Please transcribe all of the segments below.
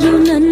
you know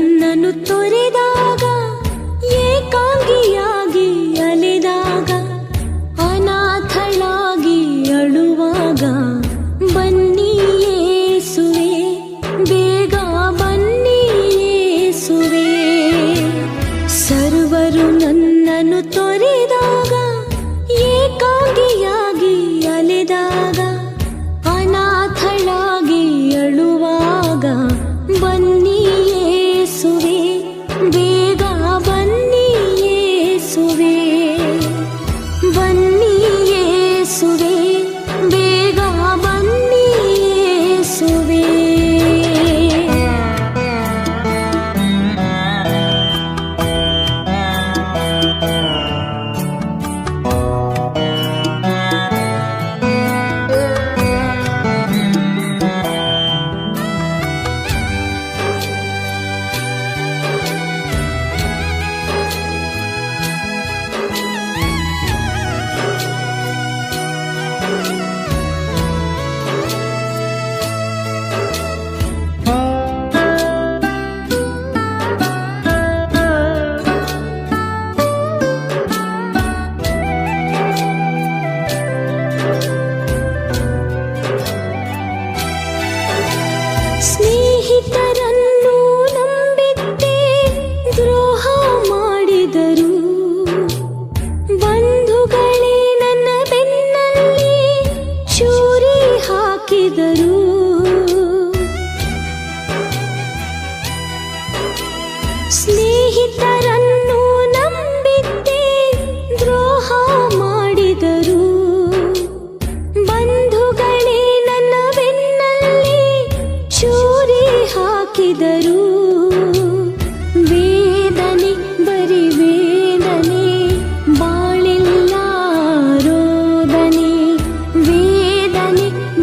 की तरह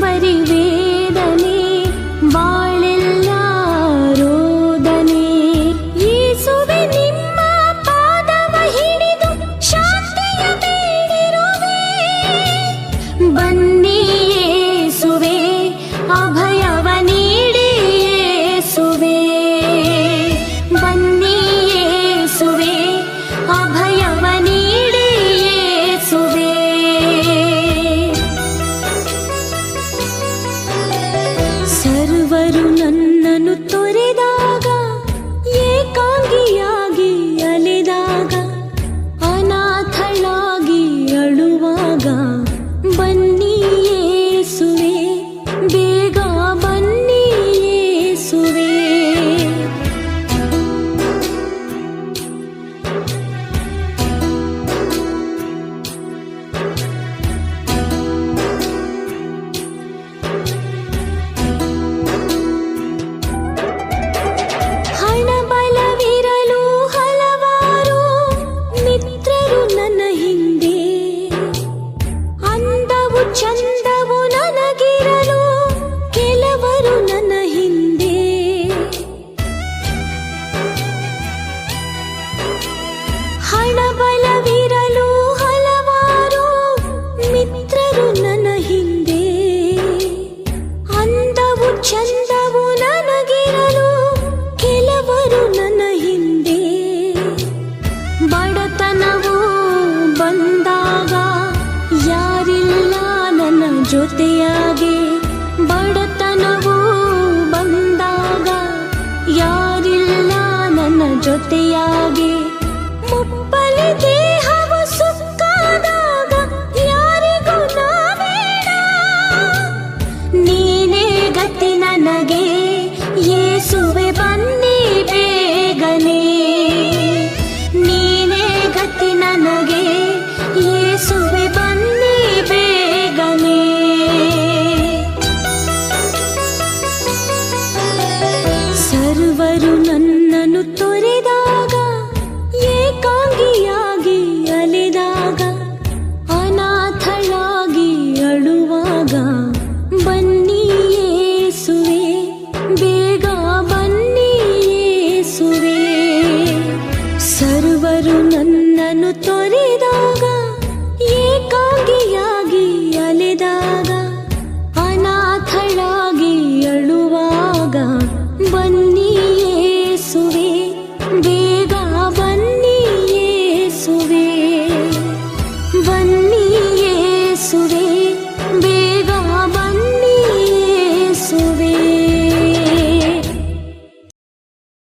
வரிவே. ಕರುಣನ್ನನು ತೊರೆದ ಜೊತೆಯಾಗೇ ಹಲವಾರು ಹಿಂದೆ ಹಿಂದೆ ಬಡತನವು ಬಂದಾಗ ಯಾರಿಲ್ಲ